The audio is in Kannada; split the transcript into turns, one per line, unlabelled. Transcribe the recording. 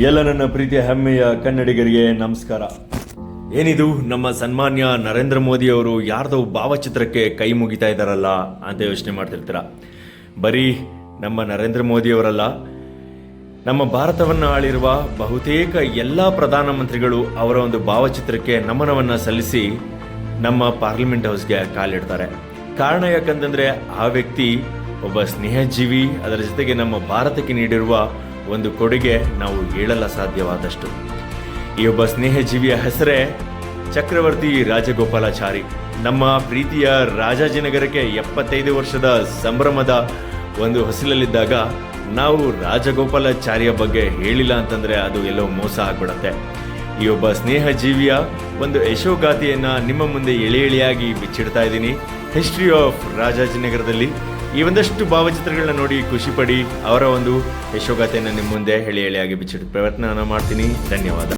ಎಲ್ಲ ನನ್ನ ಪ್ರೀತಿಯ ಹೆಮ್ಮೆಯ ಕನ್ನಡಿಗರಿಗೆ ನಮಸ್ಕಾರ. ಏನಿದು, ನಮ್ಮ ಸನ್ಮಾನ್ಯ ನರೇಂದ್ರ ಮೋದಿ ಅವರು ಯಾರ್ದೋ ಭಾವಚಿತ್ರಕ್ಕೆ ಕೈ ಮುಗಿತಾ ಇದ್ದಾರಲ್ಲ ಅಂತ ಯೋಚನೆ ಮಾಡ್ತಿರ್ತೀರ? ಬರೀ ನಮ್ಮ ನರೇಂದ್ರ ಮೋದಿ ಅವರಲ್ಲ, ನಮ್ಮ ಭಾರತವನ್ನು ಆಳಿರುವ ಬಹುತೇಕ ಎಲ್ಲ ಪ್ರಧಾನಮಂತ್ರಿಗಳು ಅವರ ಒಂದು ಭಾವಚಿತ್ರಕ್ಕೆ ನಮನವನ್ನು ಸಲ್ಲಿಸಿ ನಮ್ಮ ಪಾರ್ಲಿಮೆಂಟ್ ಹೌಸ್ಗೆ ಕಾಲಿಡ್ತಾರೆ. ಕಾರಣ ಯಾಕಂತಂದರೆ ಆ ವ್ಯಕ್ತಿ ಒಬ್ಬ ಸ್ನೇಹಜೀವಿ, ಅದರ ಜೊತೆಗೆ ನಮ್ಮ ಭಾರತಕ್ಕೆ ನೀಡಿರುವ ಒಂದು ಕೊಡುಗೆ ನಾವು ಹೇಳಲ್ಲ ಸಾಧ್ಯವಾದಷ್ಟು. ಈ ಒಬ್ಬ ಸ್ನೇಹಜೀವಿಯ ಹೆಸರೇ ಚಕ್ರವರ್ತಿ ರಾಜಗೋಪಾಲಾಚಾರಿ. ನಮ್ಮ ಪ್ರೀತಿಯ ರಾಜಾಜಿನಗರಕ್ಕೆ ಎಪ್ಪತ್ತೈದು ವರ್ಷದ ಸಂಭ್ರಮದ ಒಂದು ಹೊಸಿಲಲ್ಲಿದ್ದಾಗ ನಾವು ರಾಜಗೋಪಾಲಾಚಾರ್ಯ ಬಗ್ಗೆ ಹೇಳಿಲ್ಲ ಅಂತಂದ್ರೆ ಅದು ಎಲ್ಲೋ ಮೋಸ ಆಗ್ಬಿಡತ್ತೆ. ಈ ಒಬ್ಬ ಸ್ನೇಹ ಜೀವಿಯ ಒಂದು ಯಶೋಗಾಥೆಯನ್ನು ನಿಮ್ಮ ಮುಂದೆ ಎಳೆ ಎಳೆಯಾಗಿ ಬಿಚ್ಚಿಡ್ತಾ ಇದ್ದೀನಿ. ಹಿಸ್ಟ್ರಿ ಆಫ್ ರಾಜಾಜಿನಗರದಲ್ಲಿ ಈ ಒಂದಷ್ಟು ಭಾವಚಿತ್ರಗಳನ್ನ ನೋಡಿ ಖುಷಿ ಪಡಿ ಅವರ ಒಂದು ಯಶೋಗಾಥೆಯನ್ನು ನಿಮ್ಮ ಮುಂದೆ ಹೇಳಿ ಹೇಳಿಯಾಗಿ ಬಿಚ್ಚಿಡ ಪ್ರಯತ್ನ ಮಾಡ್ತೀನಿ. ಧನ್ಯವಾದ.